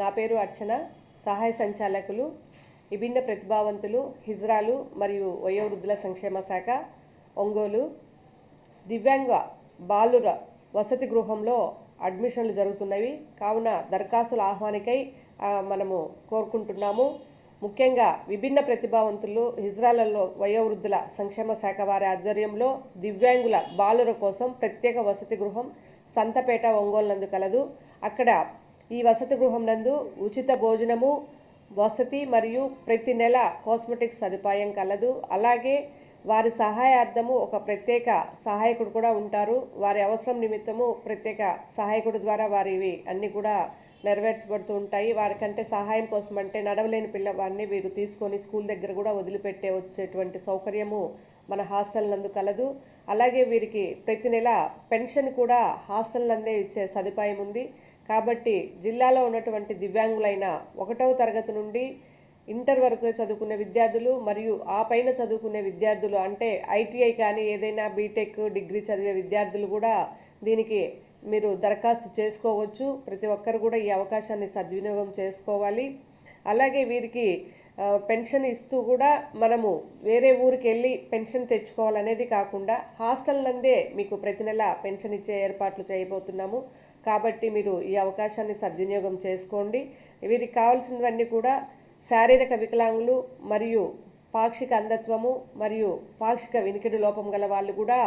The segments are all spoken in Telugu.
నా పేరు అర్చన. సహాయ సంచాలకులు విభిన్న ప్రతిభావంతులు హిజ్రాలు మరియు వయోవృద్ధుల సంక్షేమ శాఖ ఒంగోలు. దివ్యాంగ బాలుర వసతి గృహంలో అడ్మిషన్లు జరుగుతున్నవి. కావున దరఖాస్తుల ఆహ్వానికై మనము కోరుకుంటున్నాము. ముఖ్యంగా విభిన్న ప్రతిభావంతులు హిజ్రాలలో వయోవృద్ధుల సంక్షేమ శాఖ వారి ఆధ్వర్యంలో దివ్యాంగుల బాలుర కోసం ప్రత్యేక వసతి గృహం సంతపేట ఒంగోలు నందు కలదు. అక్కడ ఈ వసతి గృహం నందు ఉచిత భోజనము వసతి మరియు ప్రతి నెల కాస్మెటిక్ సదుపాయం కలదు. అలాగే వారి సహాయార్థము ఒక ప్రత్యేక సహాయకుడు కూడా ఉంటారు. వారి అవసరం నిమిత్తము ప్రత్యేక సహాయకుడు ద్వారా వారివి అన్నీ కూడా నెరవేర్చబడుతూ ఉంటాయి. వారికంటే సహాయం కోసం అంటే నడవలేని పిల్లవాడిని వీరు తీసుకొని స్కూల్ దగ్గర కూడా వదిలిపెట్టే వచ్చేటువంటి సౌకర్యము మన హాస్టల్ నందు కలదు. అలాగే వీరికి ప్రతి నెల పెన్షన్ కూడా హాస్టల్ నందే ఇచ్చే సదుపాయం ఉంది. కాబట్టి జిల్లాలో ఉన్నటువంటి దివ్యాంగులైన ఒకటవ తరగతి నుండి ఇంటర్ వరకు చదువుకునే విద్యార్థులు మరియు ఆ పైన చదువుకునే విద్యార్థులు అంటే ఐటీఐ కానీ ఏదైనా బీటెక్ డిగ్రీ చదివే విద్యార్థులు కూడా దీనికి మీరు దరఖాస్తు చేసుకోవచ్చు. ప్రతి ఒక్కరు కూడా ఈ అవకాశాన్ని సద్వినియోగం చేసుకోవాలి. అలాగే వీరికి పెన్షన్ ఇస్తూ కూడా మనము వేరే ఊరికి వెళ్ళి పెన్షన్ తెచ్చుకోవాలనేది కాకుండా హాస్టల్ నందే మీకు ప్రతి నెల పెన్షన్ ఇచ్చే ఏర్పాట్లు చేయబోతున్నాము. కాబట్టి మీరు ఈ అవకాశాన్ని సద్వినియోగం చేసుకోండి. వీరికి కావాల్సినవన్నీ కూడా శారీరక వికలాంగులు మరియు పాక్షిక అంధత్వము మరియు పాక్షిక వినికిడి లోపం గల వాళ్ళు కూడా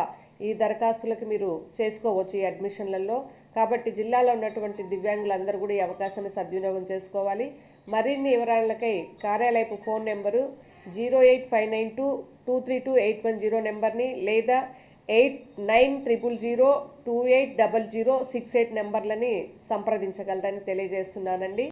ఈ దరఖాస్తులకు మీరు చేసుకోవచ్చు ఈ అడ్మిషన్లలో. కాబట్టి జిల్లాలో ఉన్నటువంటి దివ్యాంగులందరూ కూడా ఈ అవకాశాన్ని సద్వినియోగం చేసుకోవాలి. మరిన్ని వివరాలకై కార్యాలయపు phone number zero eight five nine two two three two eight one zero నెంబర్ని లేదా eight nine triple zero two eight double zero six eight నెంబర్లని సంప్రదించగలరని తెలియజేస్తున్నానండి.